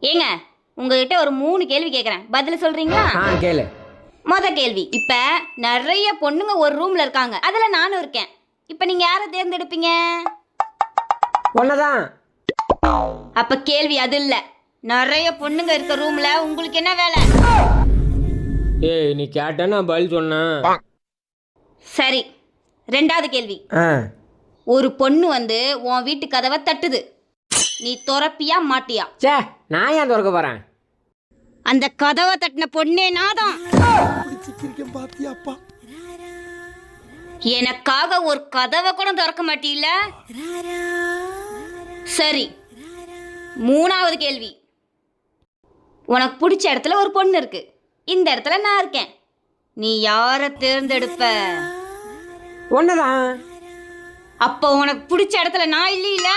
ஏங்க உங்ககிட்ட ஒரு மூணு கேள்வி கேட்குறேன் பதில் சொல்றீங்களா? ஆ கேளு. மொத கேள்வி. இப்ப நிறைய பொண்ணுங்க ஒரு ரூம்ல இருக்காங்க. அதுல நானும் இருக்கேன். இப்ப நீங்க யாரை தேர்ந்தெடுப்பீங்க? ஒன்னதான். அப்ப கேள்வி அது இல்ல. நிறைய பொண்ணுங்க இருக்க ரூம்ல உங்களுக்கு என்ன வேலை? ஏய் நீ கேட்ட நான் பதில் சொன்னேன். சரி. ரெண்டாவது கேள்வி. ஆ. ஒரு பொண்ணு வந்து உன் வீட்டு கதவை தட்டுது. நீ துறப்பியா மாட்டியா? சே நான் ஏன் திறக்க போகிறேன் அந்த கதவை தட்டின பொண்ணே நாதான். எனக்காக ஒரு கதவை கூட திறக்க மாட்டீல்ல சரி மூணாவது கேள்வி. உனக்கு பிடிச்ச இடத்துல ஒரு பொண்ணு இருக்கு. இந்த இடத்துல நான் இருக்கேன். நீ யாரை தேர்ந்தெடுப்ப? ஒன்னதான் அப்போ உனக்கு பிடிச்ச இடத்துல நான் இல்லையில?